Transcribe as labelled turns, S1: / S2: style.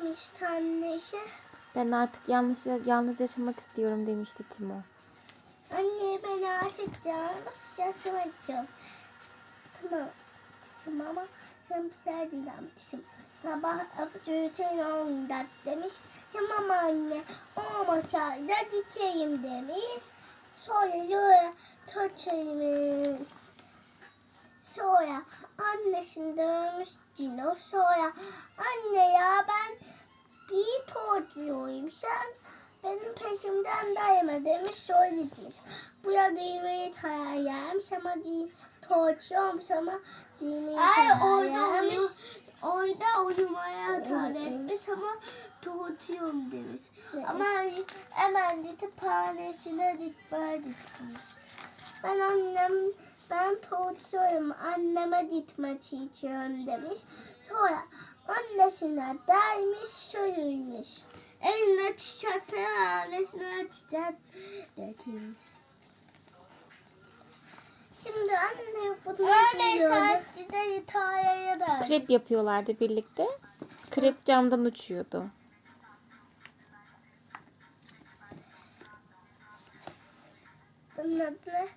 S1: demişti annesi.
S2: Ben artık yanlış yalnız yaşamak istiyorum demişti Timo.
S1: Anne ben artık yalnız yaşamak istiyorum. Tamam. Tamam ama sen güzel değil yapmışım. Sabah öpücüğün olmayacak demiş. Tamam anne olmasaydı gideyim demiş. Sonra yola taçıymış. Sonra annesini dövmüş Cino. Sonra anne ya Sen benim peşimden daima demiş. Sonra gitmiş. Bu ya düğmeyi tarayarmış ama değil tortuyormuş ama düğmeyi
S3: Ay orada uyumaya tadı etmiş ama tutuyorum demiş.
S1: Ama hemen gidip hanesine gitmeye gitmiş. Ben annem ben tortuyorum anneme gitmek istiyorum demiş. Sonra annesine dermiş sürülmüş. Eline çiçeği annesine çiçek getirmiş. Şimdi anne bunu
S3: Öyle
S1: biliyordu.
S3: şaştı da İtalya'ya da.
S2: Krep yapıyorlardı birlikte. Krep camdan uçuyordu.
S1: Bunun adı ne?